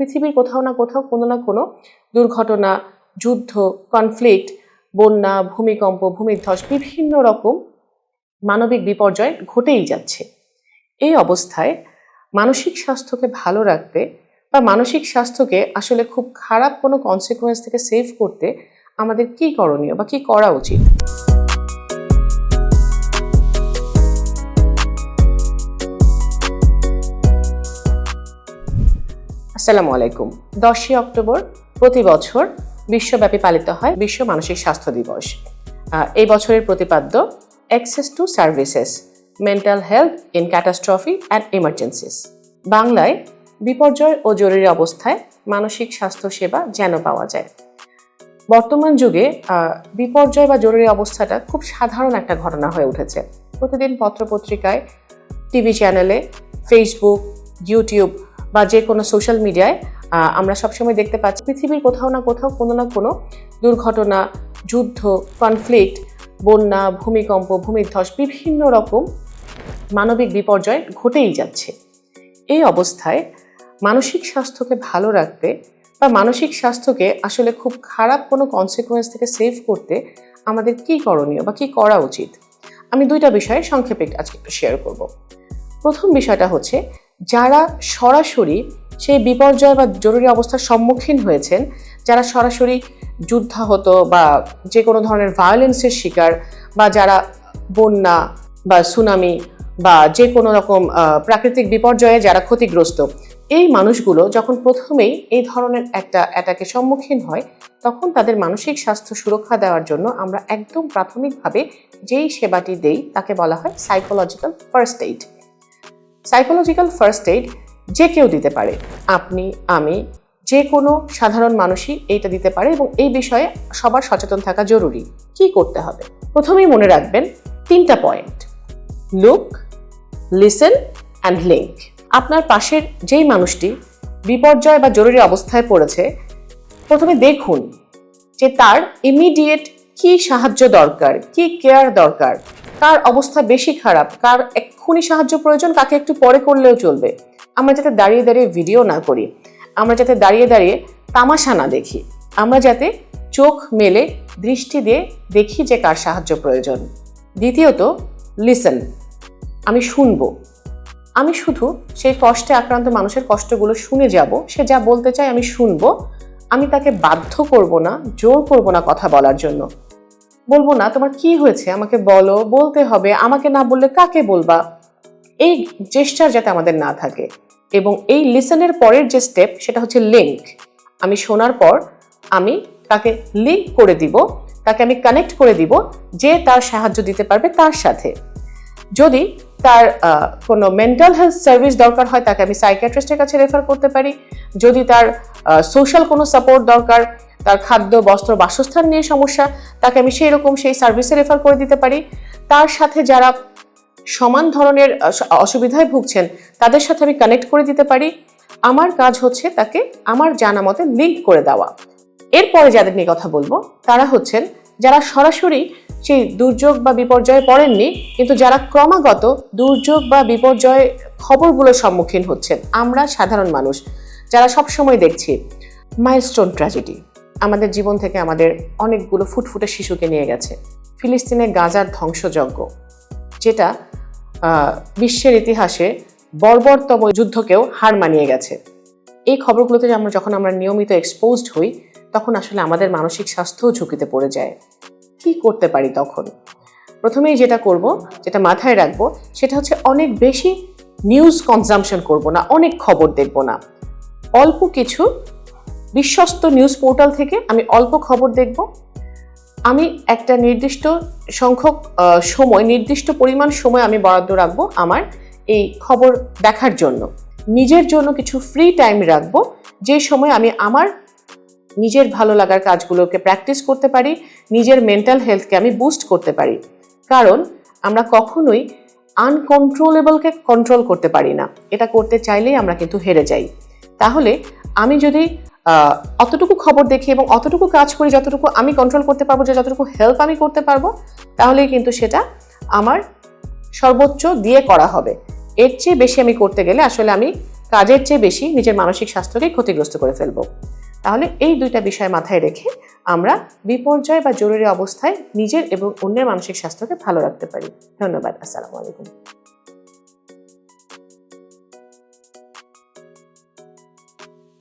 পৃথিবীর কোথাও না কোথাও কোনো না কোনো দুর্ঘটনা, যুদ্ধ কনফ্লিক্ট বন্যা, ভূমিকম্প, ভূমিধ্বস বিভিন্ন রকম মানবিক বিপর্যয় ঘটেই যাচ্ছে। এই অবস্থায় মানসিক স্বাস্থ্যকে ভালো রাখতে বা মানসিক স্বাস্থ্যকে আসলে খুব খারাপ কোনো কনসিকুয়েন্স থেকে সেভ করতে আমাদের কি করণীয় বা কি করা উচিত? আসসালামু আলাইকুম। দশই অক্টোবর প্রতি বছর বিশ্বব্যাপী পালিত হয় বিশ্ব মানসিক স্বাস্থ্য দিবস। এই বছরের প্রতিপাদ্য access to services mental health in catastrophe and emergencies বাংলায় বিপর্যয় ও জরুরি অবস্থায় মানসিক স্বাস্থ্য সেবা যেন পাওয়া যায়। বর্তমান যুগে বিপর্যয় বা জরুরি অবস্থাটা খুব সাধারণ একটা ঘটনা হয়ে উঠেছে। প্রতিদিন পত্রপত্রিকায় টিভি চ্যানেলে ফেসবুক ইউটিউব বা যে কোনো সোশ্যাল মিডিয়ায় আমরা সবসময় দেখতে পাচ্ছি পৃথিবীর কোথাও না কোথাও কোনো না কোনো দুর্ঘটনা, যুদ্ধ কনফ্লিক্ট বন্যা, ভূমিকম্প, ভূমিধ্বস বিভিন্ন রকম মানবিক বিপর্যয় ঘটেই যাচ্ছে। এই অবস্থায় মানসিক স্বাস্থ্যকে ভালো রাখতে বা মানসিক স্বাস্থ্যকে আসলে খুব খারাপ কোনো কনসিকুয়েন্স থেকে সেভ করতে আমাদের কি করণীয় বা কি করা উচিত? আমি দুইটা বিষয়ে সংক্ষেপে আজকে একটু শেয়ার করব। প্রথম বিষয়টা হচ্ছে যারা সরাসরি সেই বিপর্যয় বা জরুরি অবস্থার সম্মুখীন হয়েছেন, যারা সরাসরি যুদ্ধাহত বা যে কোনো ধরনের ভায়োলেন্সের শিকার বা যারা বন্যা বা সুনামি বা যে কোনো রকম প্রাকৃতিক বিপর্যয়ে যারা ক্ষতিগ্রস্ত, এই মানুষগুলো যখন প্রথমেই এই ধরনের একটা অ্যাটাকের সম্মুখীন হয়, তখন তাদের মানসিক স্বাস্থ্য সুরক্ষা দেওয়ার জন্য আমরা একদম প্রাথমিকভাবে যেই সেবাটি দেই, তাকে বলা হয় psychological first aid psychological first aid যে কেউ দিতে পারে। আপনি, আমি, যে কোনো সাধারণ মানুষই এইটা দিতে পারে এবং এই বিষয়ে সবার সচেতন থাকা জরুরি। কি করতে হবে? প্রথমেই মনে রাখবেন তিনটা point look listen and link আপনার পাশের যেই মানুষটি বিপর্যয় বা জরুরি অবস্থায় পড়েছে, প্রথমে দেখুন যে তার ইমিডিয়েট কি সাহায্য দরকার, কি কেয়ার দরকার। কার অবস্থা বেশি খারাপ? কার এক্ষুনি সাহায্য প্রয়োজন? কাকে একটু পরে করলেও চলবে? আমরা যাতে দাঁড়িয়ে দাঁড়িয়ে ভিডিও না করি, আমরা যাতে দাঁড়িয়ে দাঁড়িয়ে তামাশা না দেখি, আমরা যাতে চোখ মেলে দৃষ্টি দিয়ে দেখি যে কার সাহায্য প্রয়োজন। দ্বিতীয়ত লিসেন আমি শুনব। আমি শুধু সেই কষ্টে আক্রান্ত মানুষের কষ্টগুলো শুনে যাব, সে যা বলতে চায় আমি শুনব। আমি তাকে বাধ্য করব না, জোর করব না কথা বলার জন্য। বলব না, তোমার কি হয়েছে? আমাকে বলো, বলতে হবে, আমাকে না বললে কাকে বলবা? এই চেষ্টার যাতে আমাদের না থাকে। এবং এই লিসেনের পরের যে স্টেপ সেটা হচ্ছে লিঙ্ক আমি শোনার পর আমি তাকে লিঙ্ক করে দিব, তাকে আমি কানেক্ট করে দিব, যে তার সাহায্য দিতে পারবে তার সাথে। যদি তার কোনো মেন্টাল হেলথ সার্ভিস দরকার হয়, তাকে আমি সাইকিয়াট্রিস্টের কাছে রেফার করতে পারি। যদি তার সোশ্যাল কোনো সাপোর্ট দরকার তার খাদ্য, বস্ত্র, বাসস্থান নিয়ে সমস্যা, তাকে আমি সেই রকম সেই সার্ভিসে রেফার করে দিতে পারি। তার সাথে যারা সমান ধরনের অসুবিধায় ভুগছেন, তাদের সাথে আমি কানেক্ট করে দিতে পারি। আমার কাজ হচ্ছে তাকে আমার জানা মতে লিঙ্ক করে দেওয়া। এরপরে যাদের নিয়ে কথা বলব, তারা হচ্ছেন যারা সরাসরি সেই দুর্যোগ বা বিপর্যয়ে পড়েননি, কিন্তু যারা ক্রমাগত দুর্যোগ বা বিপর্যয় খবরগুলোর সম্মুখীন হচ্ছেন। আমরা সাধারণ মানুষ, যারা সব সময় দেখছি মাইলস্টোন ট্র্যাজেডি আমাদের জীবন থেকে আমাদের অনেকগুলো ফুটফুটে শিশুকে নিয়ে গেছে। ফিলিস্তিনে গাজার ধ্বংসযজ্ঞ, যেটা বিশ্বের ইতিহাসে বর্বরতম যুদ্ধকেও হার মানিয়ে গেছে। এই খবরগুলোতে আমরা যখন আমরা নিয়মিত এক্সপোজড হই, তখন আসলে আমাদের মানসিক স্বাস্থ্যও ঝুঁকিতে পড়ে যায়। কি করতে পারি তখন? প্রথমেই যেটা করব, যেটা মাথায় রাখব, সেটা হচ্ছে অনেক বেশি নিউজ কনজামশন করব না, অনেক খবর দেখব না। অল্প কিছু বিশ্বস্ত নিউজ পোর্টাল থেকে আমি অল্প খবর দেখব। আমি একটা নির্দিষ্ট সংখ্যক সময়, নির্দিষ্ট পরিমাণ সময় আমি বরাদ্দ রাখব আমার এই খবর দেখার জন্য। নিজের জন্য কিছু ফ্রি টাইম রাখব। যে সময় আমি আমার নিজের ভালো লাগার কাজগুলোকে প্র্যাকটিস করতে পারি, নিজের মেন্টাল হেলথকে আমি বুস্ট করতে পারি। কারণ আমরা কখনোই আনকন্ট্রোলেবলকে কন্ট্রোল করতে পারি না। এটা করতে চাইলেই আমরা কিন্তু হেরে যাই। তাহলে আমি যদি অতটুকু খবর দেখি এবং অতটুকু কাজ করি, যতটুকু আমি কন্ট্রোল করতে পারব, যে যতটুকু হেল্প আমি করতে পারব, তাহলেই কিন্তু সেটা আমার সর্বোচ্চ দিয়ে করা হবে। এর চেয়ে বেশি আমি করতে গেলে আসলে আমি কাজের চেয়ে বেশি নিজের মানসিক স্বাস্থ্যকে ক্ষতিগ্রস্ত করে ফেলব। তাহলে এই দুইটা বিষয় মাথায় রেখে আমরা বিপর্যয় বা জরুরি অবস্থায় নিজের এবং অন্যের মানসিক স্বাস্থ্যকে ভালো রাখতে পারি। ধন্যবাদ, আসসালামু আলাইকুম।